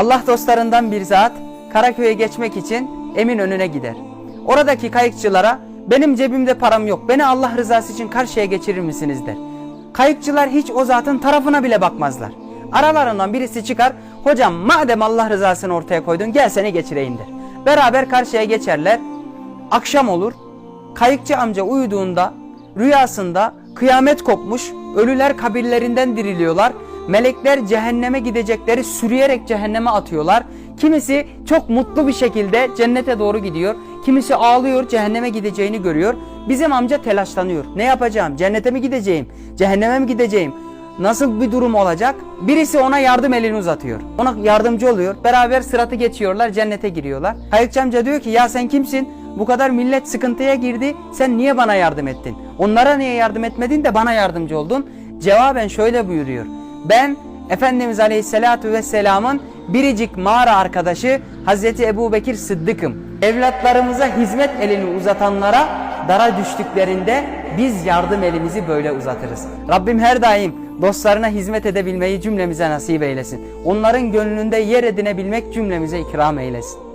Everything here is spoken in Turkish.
Allah dostlarından bir zat Karaköy'e geçmek için Eminönü'ne gider. Oradaki kayıkçılara benim cebimde param yok beni Allah rızası için karşıya geçirir misiniz der. Kayıkçılar hiç o zatın tarafına bile bakmazlar. Aralarından birisi çıkar hocam madem Allah rızasını ortaya koydun gel seni geçireyim der. Beraber karşıya geçerler. Akşam olur. Kayıkçı amca uyuduğunda rüyasında kıyamet kopmuş, ölüler kabirlerinden diriliyorlar. Melekler cehenneme gidecekleri sürüyerek cehenneme atıyorlar. Kimisi çok mutlu bir şekilde cennete doğru gidiyor. Kimisi ağlıyor, cehenneme gideceğini görüyor. Bizim amca telaşlanıyor. Ne yapacağım? Cennete mi gideceğim? Cehenneme mi gideceğim? Nasıl bir durum olacak? Birisi ona yardım elini uzatıyor. Ona yardımcı oluyor. Beraber sıratı geçiyorlar, cennete giriyorlar. Kayıkçı amca diyor ki ya sen kimsin? Bu kadar millet sıkıntıya girdi. Sen niye bana yardım ettin? Onlara niye yardım etmedin de bana yardımcı oldun? Cevaben şöyle buyuruyor. Ben Efendimiz Aleyhisselatü Vesselam'ın biricik mağara arkadaşı Hazreti Ebu Bekir Sıddık'ım. Evlatlarımıza hizmet elini uzatanlara dara düştüklerinde biz yardım elimizi böyle uzatırız. Rabbim her daim dostlarına hizmet edebilmeyi cümlemize nasip eylesin. Onların gönlünde yer edinebilmek cümlemize ikram eylesin.